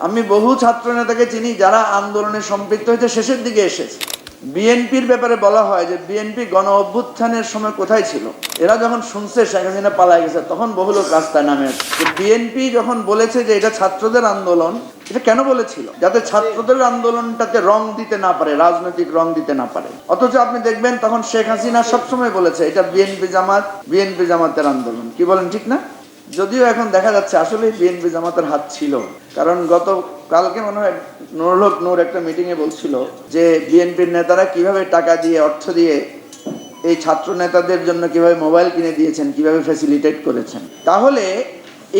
আমি বহু ছাত্র নেতাকে চিনি যারা আন্দোলনে সম্পৃক্ত হয়েছে, শেষের দিকে এসেছে। বিএনপির ব্যাপারে বলা হয় যে বিএনপি গণ অভ্যুত্থানের সময় কোথায় ছিল? এরা যখন শুনছে শেখ হাসিনা পালায় গেছে, তখন বহু লোক রাস্তায় নামে আসে। বিএনপি যখন বলেছে যে এটা ছাত্রদের আন্দোলন, এটা কেন বলেছিল? যাতে ছাত্রদের আন্দোলনটাতে রং দিতে না পারে, রাজনৈতিক রং দিতে না পারে। অথচ আপনি দেখবেন তখন শেখ হাসিনা সবসময় বলেছে, এটা বিএনপি জামাত, বিএনপি জামাতের আন্দোলন। কি বলেন, ঠিক না? যদিও এখন দেখা যাচ্ছে আসলে বিএনপি জামাতের হাত ছিল। কারণ গত, কালকে মনে হয় নুরুল হক নূর একটা মিটিং এ বলছিল যে বিএনপির নেতারা কীভাবে টাকা দিয়ে, অর্থ দিয়ে এই ছাত্র নেতাদের জন্য কীভাবে মোবাইল কিনে দিয়েছেন, কীভাবে ফ্যাসিলিটেট করেছেন। তাহলে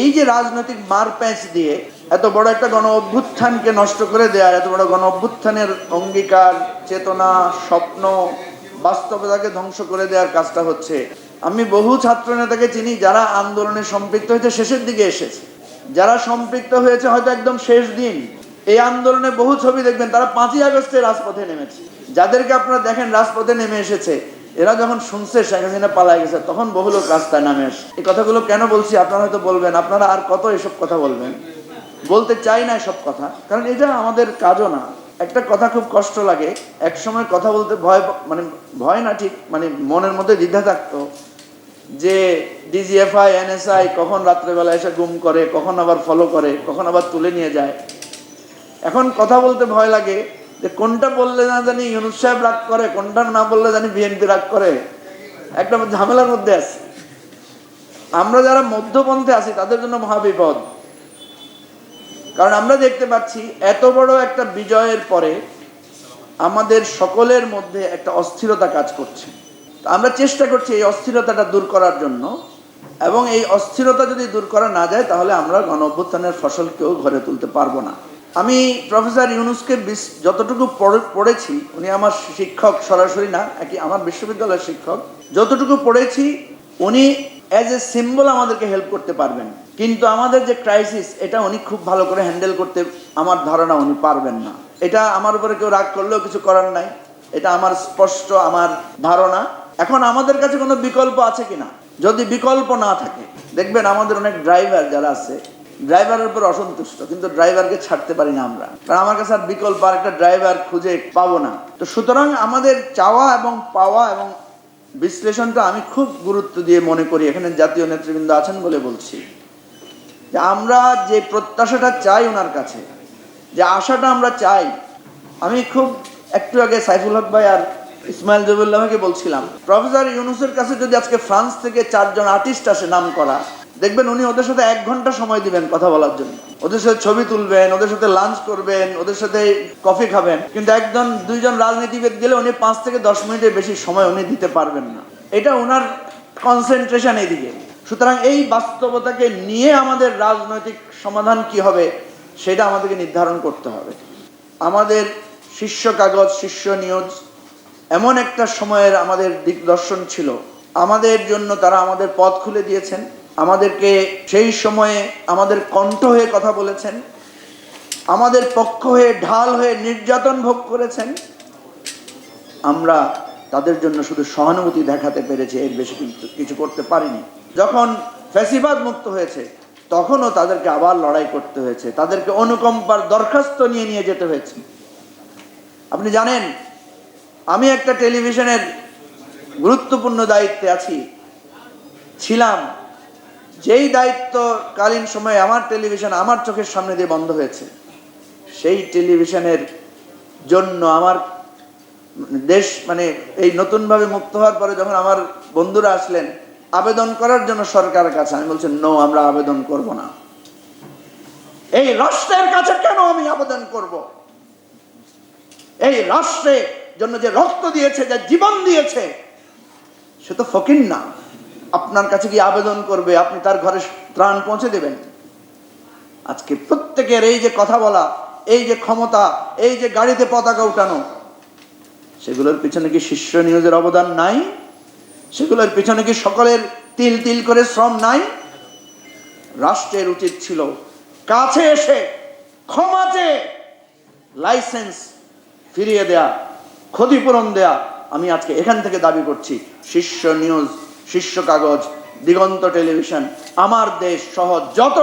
এই যে রাজনৈতিক মার প্যাঁচ দিয়ে এত বড় একটা গণ অভ্যুত্থানকে নষ্ট করে দেওয়া এত বড় গণ অভ্যুত্থানের অঙ্গীকার, চেতনা, স্বপ্ন, বাস্তবতাকে ধ্বংস করে দেওয়ার কাজটা হচ্ছে আমি বহু ছাত্র নেতাকে চিনি যারা আন্দোলনে সম্পৃক্ত হয়েছে, শেষের দিকে এসেছে। যারা সম্পৃক্ত হয়েছে হয়তো একদম শেষ দিন। এই আন্দোলনে বহু ছবি দেখবেন, তারা পাঁচই আগস্টে রাজপথে নেমেছে। যাদেরকে আপনারা দেখেন, রাজপথে নেমে এসেছে। এরা যখন শুনছে, শেখ হাসিনা পালায় গেছে, তখন বহু লোক রাস্তায় নামে আসে। এই কথাগুলো কেন বলছি, আপনারা হয়তো বলবেন, আপনারা আর কত এসব কথা বলবেন? বলতে চাই না সব কথা, কারণ এটা আমাদের কাজও না। একটা কথা খুব কষ্ট লাগে। এক সময় কথা বলতে ভয় মানে ভয় না ঠিক মানে মনের মধ্যে দ্বিধা থাকতো যে ডিজিএফআই এনএসআই কখন রাত্রেবেলা এসে গুম করে, কখন আবার ফলো করে, কখন আবার তুলে নিয়ে যায়। এখন কথা বলতে ভয় লাগে যে কোনটা বললে না জানি ইউনুস সাহেব রাগ করে, কোনটা না বললে জানি বিএনপি রাগ করে। একটা ঝামেলার মধ্যে আছে। আমরা যারা মধ্যপন্থে আছি, তাদের জন্য মহাবিপদ কারণ আমরা দেখতে পাচ্ছি এত বড় একটা বিজয়ের পরে আমাদের সকলের মধ্যে একটা অস্থিরতা কাজ করছে। আমরা চেষ্টা করছি এই অস্থিরতাটা দূর করার জন্য এবং এই অস্থিরতা যদি দূর করা না যায়, তাহলে আমরা গণ অভ্যুত্থানের ফসল কেউ ঘরে তুলতে পারব না। আমি প্রফেসর ইউনুসকে যতটুকু পড়ে- পড়েছি, উনি আমার শিক্ষক সরাসরি না একই আমার বিশ্ববিদ্যালয়ের শিক্ষক, যতটুকু পড়েছি, উনি অ্যাজ এ সিম্বল আমাদেরকে হেল্প করতে পারবেন। কিন্তু আমাদের যে ক্রাইসিস এটা উনি খুব ভালো করে হ্যান্ডেল করতে আমার ধারণা উনি পারবেন না। এটা আমার উপরে কেউ রাগ করলেও কিছু করার নাই। এটা আমার স্পষ্ট, আমার ধারণা। এখন আমাদের কাছে কোনো বিকল্প আছে কিনা? যদি বিকল্প না থাকে, দেখবেন আমাদের অনেক ড্রাইভার যারা আছে ড্রাইভারের উপর অসন্তুষ্ট, কিন্তু ড্রাইভারকে ছাড়তে পারি না আমরা। কারণ আমার কাছে আর বিকল্প আর একটা ড্রাইভার খুঁজে পাবো না। তো সুতরাং আমাদের চাওয়া এবং পাওয়া এবং বিশ্লেষণটা আমি খুব গুরুত্ব দিয়ে মনে করি। এখানে জাতীয় নেতৃবৃন্দ আছেন বলে বলছি। যে আমরা যে প্রত্যাশাটা চাই ওনার কাছে, যে আশাটা আমরা চাই, আমি খুব একটু আগে সাইফুল হক ভাই আর ইসমাইল জবিউল্লাহকে বলছিলাম, প্রফেসর ইউনুসের কাছে যদি আজকে ফ্রান্স থেকে চারজন আর্টিস্ট আসে নাম করা দেখবেন উনি ওদের সাথে এক ঘণ্টা সময় দিবেন কথা বলার জন্য। ওদের সাথে ছবি তুলবেন, ওদের সাথে লাঞ্চ করবেন, ওদের সাথে কফি খাবেন, কিন্তু একজন, দুইজন রাজনীতিবিদ গেলে উনি পাঁচ থেকে দশ মিনিটের বেশি সময় উনি দিতে পারবেন না। এটা ওনার কনসেন্ট্রেশন এইদিকে সুতরাং এই বাস্তবতাকে নিয়ে আমাদের রাজনৈতিক সমাধান কি হবে, সেটা আমাদেরকে নির্ধারণ করতে হবে। আমাদের শীর্ষ কাগজ, শীর্ষ নিউজ এমন একটা সময়ের আমাদের দিকদর্শন ছিল। আমাদের জন্য তারা আমাদের পথ খুলে দিয়েছেন। আমাদেরকে সেই সময়ে আমাদের কণ্ঠ হয়ে কথা বলেছেন। আমাদের পক্ষ হয়ে ঢাল হয়ে নির্যাতন ভোগ করেছেন। আমরা তাদের জন্য শুধু সহানুভূতি দেখাতে পেরেছি, এর বেশি কিন্তু কিছু করতে পারিনি। যখন ফ্যাসিবাদ মুক্ত হয়েছে, তখনও তাদেরকে আবার লড়াই করতে হয়েছে। তাদেরকে অনুকম্পার দরখাস্ত নিয়ে নিয়ে যেতে হয়েছে। আপনি জানেন, আমি একটা টেলিভিশনের গুরুত্বপূর্ণ দায়িত্বে আছি। ছিলাম। যেই দায়িত্বকালীন সময়ে আমার টেলিভিশন আমার চোখের সামনে দিয়ে বন্ধ হয়েছে, সেই টেলিভিশনের জন্য আমার দেশ মানে এই নতুনভাবে মুক্ত হওয়ার পরে যখন আমার বন্ধুরা আসলেন আবেদন করার জন্য সরকারের কাছে। আমি বলছি নো আমরা আবেদন করব না। এই রাষ্ট্রের কাছে কেন আমি আবেদন করব? এই রাষ্ট্রের জন্য যে রক্ত দিয়েছে, যে জীবন দিয়েছে, সে তো ফকির না। আপনার কাছে কি আবেদন করবে? আপনি তার ঘরে ত্রাণ পৌঁছে দেবেন। আজকে প্রত্যেকের এই যে কথা বলা, এই যে ক্ষমতা, এই যে গাড়িতে পতাকা উঠানো, সেগুলোর পিছনে কি শীর্ষ নিউজের অবদান নাই? সেগুলোর পিছনে কি সকলের তিল তিল করে শ্রম নাই? রাষ্ট্রের উচিত ছিল কাছে এসে ক্ষমা চেয়ে লাইসেন্স ফিরিয়ে দেয়া, ক্ষতিপূরণ দেয়া। আমি আজকে এখান থেকে দাবি করছি, শীর্ষ নিউজ, শীর্ষ কাগজ, দিগন্ত টেলিভিশন, আমার দেশ সহ যত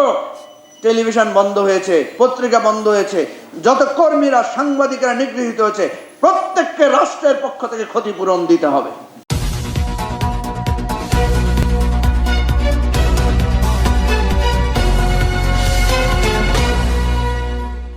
টেলিভিশন বন্ধ হয়েছে, পত্রিকা বন্ধ হয়েছে, যত কর্মীরা, সাংবাদিকরা নিগৃহীত হয়েছে, প্রত্যেককে রাষ্ট্রের পক্ষ থেকে ক্ষতিপূরণ দিতে হবে।